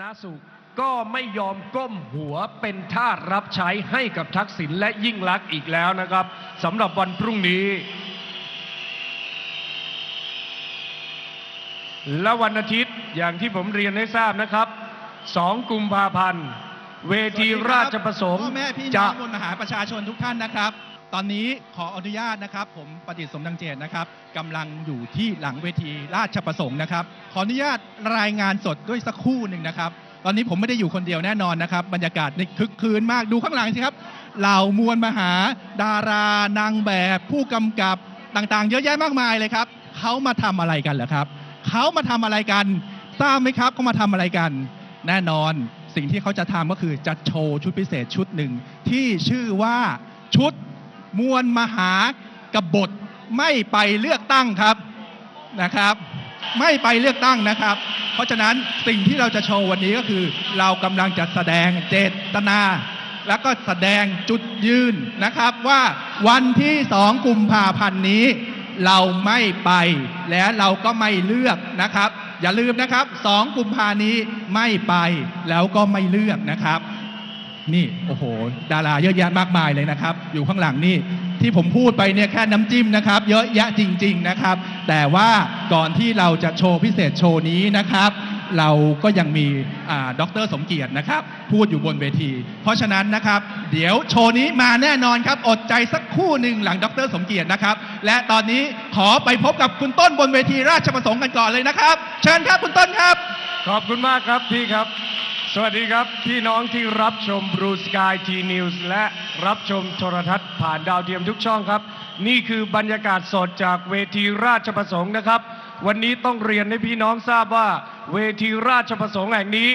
ณสุขก็ไม่ยอมก้มหัวเป็นทาสรับใช้ให้กับทักษิณและยิ่งลักษณ์อีกแล้วนะครับสำหรับวันพรุ่งนี้ และวันอาทิตย์อย่างที่ผมเรียนให้ทราบนะครับ 2 กุมภาพันธ์ เวทีราชประสงค์พ่อแม่พี่น้จะองมวลมหาประชาชนทุกท่านนะครับ ตอนนี้ขออนุญาตนะครับ ผมประดิษฐ์สมดังเจตนะครับกำลังอยู่ที่หลังเวทีราชประสงค์นะครับ ขออนุญาตรายงานสดด้วยสักครู่หนึ่งนะครับ ตอนนี้ผมไม่ได้อยู่คนเดียวแน่นอนนะครับ บรรยากาศนี่คึกคืนมากดูข้างหลังสิครับเหล่ามวลมหา ดารานางแบบ ผู้กำกับต่างๆ เยอะแยะมากมายเลยครับเขามาทำอะไรกันเหรอครับเขามาทำอะไรกันทราบไหมครับเขามาทำอะไรกัน แน่นอนสิ่งที่เขาจะทำก็คือจะโชว์ชุดพิเศษชุดหนึ่งที่ชื่อว่าชุด มวลมหากบฏไม่ไปเลือกตั้งครับนะครับ ไม่ไปเลือกตั้งนะครับ เพราะฉะนั้นสิ่งที่เราจะโชว์วันนี้ก็คือ เรากำลังจะแสดงเจตนา แล้วก็แสดงจุดยืนนะครับว่าวันที่สองกุมภาพันธ์นี้ เราไม่ไปและเราก็ไม่เลือกนะครับ อย่าลืมนะครับ2กุมภานี้ไม่ไปแล้วก็ไม่เลือกนะครับ นี่โอ้โห ดาราเยอะแยะมากมายเลยนะครับ อยู่ข้างหลังนี่ที่ผมพูดไปเนี่ยแค่น้ำจิ้มนะครับ เยอะแยะจริง ๆนะครับ แต่ว่าก่อนที่เราจะโชว์พิเศษโชว์นี้นะครับ เราก็ยังมีอ่าดรสมเกียรตินะครับ พูดอยู่บนเวที เพราะฉะนั้นนะครับ เดี๋ยวโชว์นี้มาแน่นอนครับ อดใจสักคู่หนึ่งหลังด็อกเตอร์สมเกียรตินะครับ และตอนนี้ขอไปพบกับคุณต้นบนเวทีราชประสงค์กันก่อนเลยนะครับ เชิญครับคุณต้นครับ ขอบคุณมากครับพี่ครับ สวัสดีครับ พี่น้องที่รับชม Blue Sky T News และรับชมโทรทัศน์ผ่านดาวเทียมทุกช่องครับ นี่คือบรรยากาศสดจากเวทีราชประสงค์นะครับ วันนี้ต้องเรียนให้พี่น้องทราบว่า เวทีราชประสงค์แห่งนี้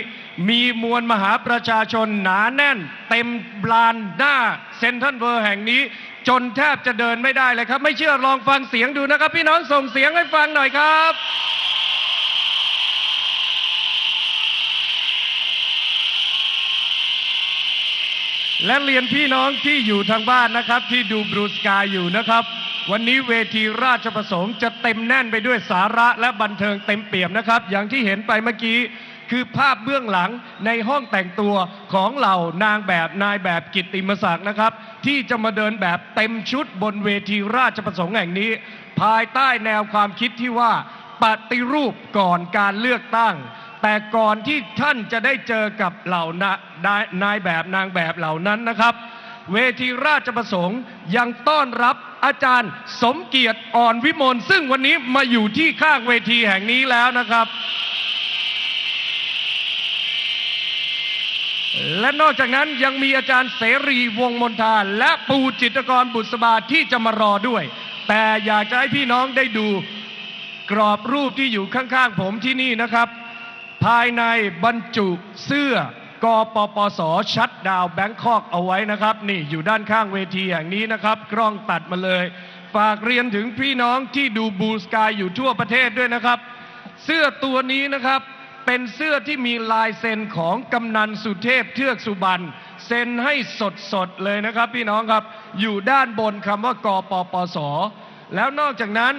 มีมวลมหาประชาชนหนาแน่น เต็มลานหน้าเซ็นทรัลเวิร์แห่งนี้ จนแทบจะเดินไม่ได้เลยครับ ไม่เชื่อลองฟังเสียงดูนะครับ พี่น้องส่งเสียงให้ฟังหน่อยครับ และเรียนพี่น้องที่อยู่ทางบ้านนะครับ ที่ดูบรูสกายอยู่นะครับ วันนี้เวทีราชประสงค์จะเต็มแน่นไปด้วยสาระและบันเทิงเต็มเปี่ยมนะครับ อย่างที่เห็นไปเมื่อกี้คือภาพเบื้องหลังในห้องแต่งตัวของเหล่านางแบบนายแบบกิตติมศักดิ์นะครับ ที่จะมาเดินแบบเต็มชุดบนเวทีราชประสงค์แห่งนี้ ภายใต้แนวความคิดที่ว่าปฏิรูปก่อนการเลือกตั้ง แต่ก่อนที่ท่านจะได้เจอกับเหล่านานายแบบนางแบบเหล่านั้นนะครับ เวทีราชประสงค์ยังต้อนรับอาจารย์สมเกียรติอ่อนวิมลซึ่งวันนี้มาอยู่ที่ข้างเวทีแห่งนี้แล้วนะครับ และนอกจากนั้นยังมีอาจารย์เสรีวงมนทาและปูจิตรกรบุษบาที่จะมารอด้วย แต่อยากจะให้พี่น้องได้ดูกรอบรูปที่อยู่ข้างๆผมที่นี่นะครับ ภายในบรรจุเสื้อกปปสชัดดาวแบงคอกเอาไว้นะครับ นี่อยู่ด้านข้างเวทีอย่างนี้นะครับ กล้องตัดมาเลย ฝากเรียนถึงพี่น้องที่ดูบูสกายอยู่ทั่วประเทศด้วยนะครับ เสื้อตัวนี้นะครับ เป็นเสื้อที่มีลายเซ็นของกำนันสุเทพเทือกสุบรรณเซ็นให้สดๆเลยนะครับ พี่น้องครับอยู่ด้านบนคำว่ากปปสแล้วนอกจากนั้น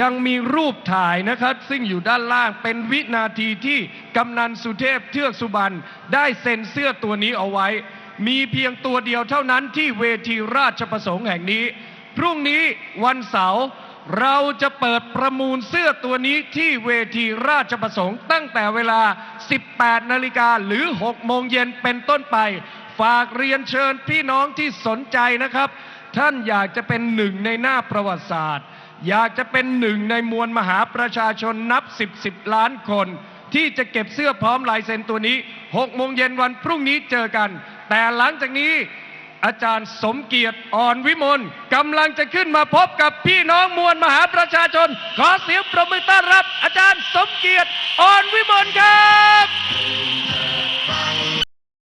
ยังมีรูปถ่ายนะครับ ซึ่งอยู่ด้านล่างเป็นวินาทีที่กำนันสุเทพเทือกสุบรรณได้เซ็นเสื้อตัวนี้เอาไว้ มีเพียงตัวเดียวเท่านั้นที่เวทีราชประสงค์แห่งนี้ พรุ่งนี้วันเสาร์เราจะเปิดประมูลเสื้อตัวนี้ที่เวทีราชประสงค์ ตั้งแต่เวลา 18 นาฬิกาหรือ 6 โมงเย็นเป็นต้นไป ฝากเรียนเชิญพี่น้องที่สนใจนะครับ ท่านอยากจะเป็นหนึ่งในหน้าประวัติศาสตร์ อยากจะเป็นหนึ่งในมวลมหาประชาชนนับ 10 10 ล้านคน ที่จะเก็บเสื้อพร้อมลายเซ็นตัวนี้ 6 โมงเย็นวันพรุ่งนี้เจอกัน แต่หลังจากนี้อาจารย์สมเกียรติอ่อนวิมลกำลังจะขึ้นมาพบกับพี่น้องมวลมหาประชาชน ขอเสียงประมือต้อนรับ อาจารย์สมเกียรติอ่อนวิมลครับ